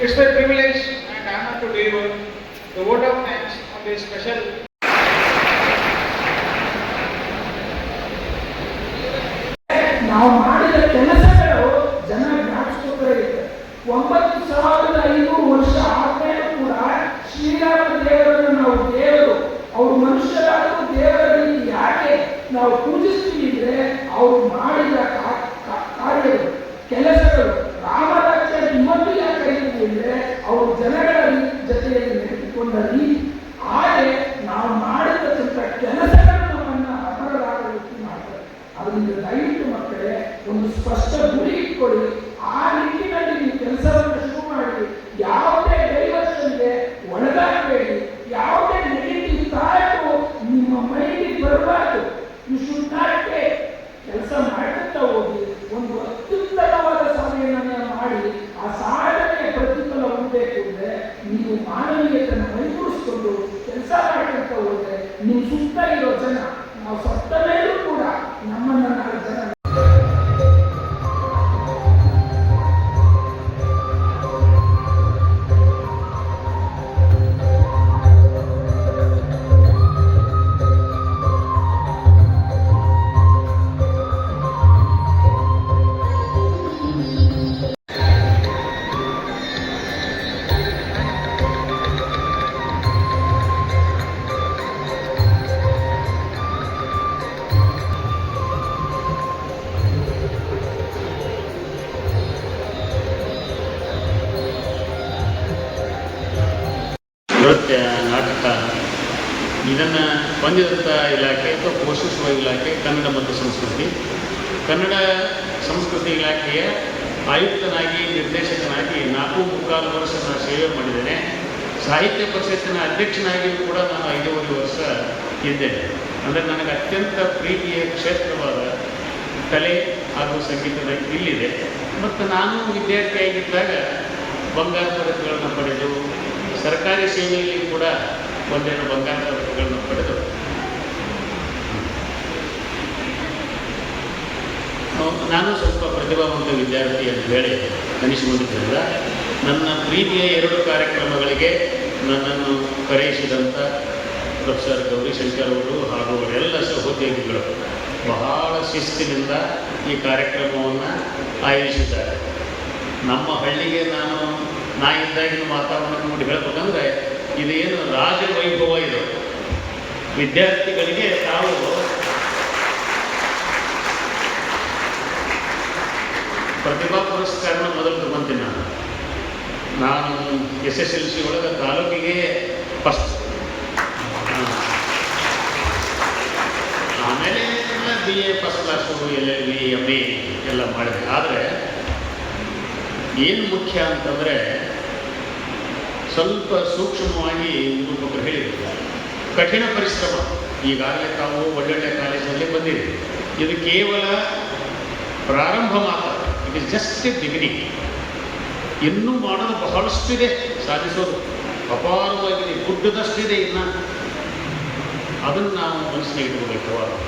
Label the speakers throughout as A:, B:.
A: It's my privilege and honor to deliver the vote of thanks on this special ಪೂಜಿಸ್ತಿದ್ರೆ ಅವ್ರು ಮಾಡಿ not ಕೆಲಸ ಮಾಡುತ್ತಾ ಹೋಗಿ ಒಂದು ಅತ್ಯುತ್ತಮವಾದ ಸಾಧನೆಯನ್ನು
B: ನೃತ್ಯ, ನಾಟಕ, ಇದನ್ನು ಹೊಂದಿದಂಥ ಇಲಾಖೆ ಅಥವಾ ಪೋಷಿಸುವ ಇಲಾಖೆ, ಕನ್ನಡ ಮತ್ತು ಸಂಸ್ಕೃತಿ. ಕನ್ನಡ ಸಂಸ್ಕೃತಿ ಇಲಾಖೆಯ ಆಯುಕ್ತನಾಗಿ, ನಿರ್ದೇಶಕನಾಗಿ ನಾಲ್ಕು ಮುಕ್ಕಾಲು ವರ್ಷ ನಾನು ಸೇವೆ ಮಾಡಿದ್ದೇನೆ. ಸಾಹಿತ್ಯ ಪರಿಷತ್ತಿನ ಅಧ್ಯಕ್ಷನಾಗಿಯೂ ಕೂಡ ನಾನು ಐದೂವರೆ ವರ್ಷ ಇದ್ದೇನೆ. ಅಂದರೆ ನನಗೆ ಅತ್ಯಂತ ಪ್ರೀತಿಯ ಕ್ಷೇತ್ರವಾದ ಕಲೆ ಹಾಗೂ ಸಂಗೀತದ ಇಲ್ಲಿದೆ. ಮತ್ತು ನಾನು ವಿದ್ಯಾರ್ಥಿಯಾಗಿದ್ದಾಗ ಬಂಗಾರ ಪದಕಗಳನ್ನು ಪಡೆದು ಸರ್ಕಾರಿ ಸೇವೆಯಲ್ಲಿ ಕೂಡ ಒಂದೆರಡು ಬಂಗಾರದ ಪದಕಗಳನ್ನು ಪಡೆದು. ನಾನು ಸ್ವಲ್ಪ ಪ್ರತಿಭಾವಂತ ವಿದ್ಯಾರ್ಥಿ ಅಂತ ಹೇಳಿ ಅನಿಸಿಕೊಂಡಿದ್ದರಿಂದ ನನ್ನ ಪ್ರೀತಿಯ ಎರಡು ಕಾರ್ಯಕ್ರಮಗಳಿಗೆ ನನ್ನನ್ನು ಕರೆಯಿಸಿದಂಥ ಪ್ರೊಫೆಸರ್ ಗೌರಿಶಂಕರ್ ಅವರು ಹಾಗೂ ಅವರೆಲ್ಲ ಸಹೋದ್ಯೋಗಿಗಳು ಬಹಳ ಶಿಸ್ತಿನಿಂದ ಈ ಕಾರ್ಯಕ್ರಮವನ್ನು ಆಯೋಜಿಸಿದ್ದಾರೆ. ನಮ್ಮ ಹಳ್ಳಿಗೆ ನಾನು ನಾ ಇದ್ದಾಗಿನ ವಾತಾವರಣ ನೋಡಿ ಹೇಳ್ಬೇಕಂದ್ರೆ ಇದೇನು ರಾಜವೈಭವ ಇದು. ವಿದ್ಯಾರ್ಥಿಗಳಿಗೆ ತಾವು ಪ್ರತಿಭಾ ಪುರಸ್ಕಾರನ ಮೊದಲು ತಗೊಂತೀನಿ ನಾನು. ನಾನು ಎಸ್ ಎಸ್ ಎಲ್ ಸಿ ಒಳಗೆ ತಾಲೂಕಿಗೆ ಫಸ್ಟ್ ಆಮೇಲೆ B A first class L L B M A ಎಲ್ಲ ಮಾಡಿದೆ. ಆದರೆ ಏನು ಮುಖ್ಯ ಅಂತಂದರೆ ಸ್ವಲ್ಪ ಸೂಕ್ಷ್ಮವಾಗಿ ನಿರೂಪಕರು ಹೇಳಿದ್ರು. ಕಠಿಣ ಪರಿಶ್ರಮ. ಈಗಾಗಲೇ ತಾವು ಒಳ್ಳೊಳ್ಳೆ ಕಾಲೇಜಲ್ಲಿ ಬಂದಿದೆ ಇದು ಕೇವಲ ಪ್ರಾರಂಭ ಮಾತ್ರ. It is just a beginning ಇನ್ನೂ ಮಾಡೋದು ಬಹಳಷ್ಟಿದೆ. ಸಾಧಿಸೋದು ಅಪಾರವಾಗಿದೆ. ಗುಡ್ಡದಷ್ಟಿದೆ ಇನ್ನು. ಅದನ್ನು ನಾವು ಮನಸ್ಸಿನ ಇಟ್ಕೋಬೇಕು.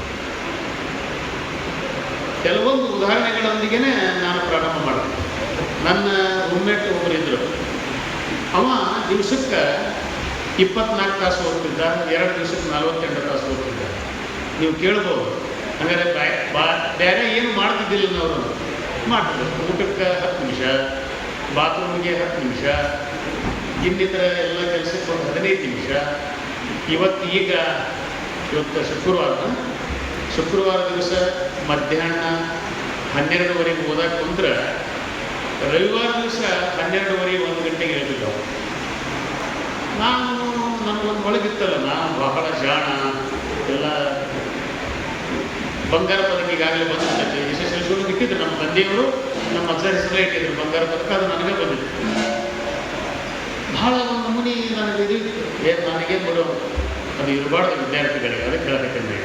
B: ಕೆಲವೊಂದು ಉದಾಹರಣೆಗಳೊಂದಿಗೆ ನಾನು ಪ್ರಾರಂಭ ಮಾಡಿದೆ ನನ್ನ ರೂಮ್ಮೇಟ್ ಒಬ್ಬರಿದ್ದರು ಅವ ದಿವ್ಸಕ್ಕೆ ಇಪ್ಪತ್ನಾಲ್ಕು ತಾಸು ಓದ್ತಿದ್ದ, ಎರಡು ದಿವ್ಸಕ್ಕೆ ನಲ್ವತ್ತೆಂಟು ತಾಸು ಓದ್ತಿದ್ದ. ನೀವು ಕೇಳ್ಬೋದು. ಹಂಗಾರೆ ಬಾ ಬೇರೆ ಏನು ಮಾಡ್ತಿದ್ದಿಲ್ಲ ನಾವು ಮಾಡ್ತಿದ್ದೆ. ಊಟಕ್ಕೆ ಹತ್ತು ನಿಮಿಷ, ಬಾತ್ರೂಮ್ಗೆ ಹತ್ತು ನಿಮಿಷ, ಇನ್ನಿತರ ಎಲ್ಲ ಕೆಲಸಕ್ಕೆ ಒಂದು ಹದಿನೈದು ನಿಮಿಷ. ಇವತ್ತು ಈಗ, ಇವತ್ತು ಶುಕ್ರವಾರ. ಶುಕ್ರವಾರ ದಿವಸ ಮಧ್ಯಾಹ್ನ ಹನ್ನೆರಡುವರೆಗೆ ಓದಕ್ಕೆ ಕುಂತ್ರೆ ರವಿವಾರ ದಿವಸ ಹನ್ನೆರಡುವರೆ ಒಂದು ಗಂಟೆಗೆ ಹೇಳ್ತಿದ್ದವು ನಾನು ನನಗೊಂದು ಒಳಗಿತ್ತಲ್ಲ ನಾನು ಬಹಳ ಜಾಣ, ಎಲ್ಲ ಬಂಗಾರ ಪದಕ ಈಗಾಗಲೇ ಎಸ್ ಎಸ್ ಎಲ್ ನಮ್ಮ ತಂದೆಯವರು, ನಮ್ಮ ಅಜ್ಜ ಹೆಸರೇ ಇಟ್ಟಿದ್ರು ಬಂಗಾರ ಪದಕ ಅದು ನನಗೆ ಬಂದಿತ್ತು. ಬಹಳ ಒಂದು ನಮೂನಿ ನನಗೆ ಇದು ಏನು ನನಗೆ ಬರೋ, ಅದು ಇರಬಾರ್ದು ವಿದ್ಯಾರ್ಥಿಗಳಿಗೆ, ಅದಕ್ಕೆ ಹೇಳಬೇಕಂದ್ರೆ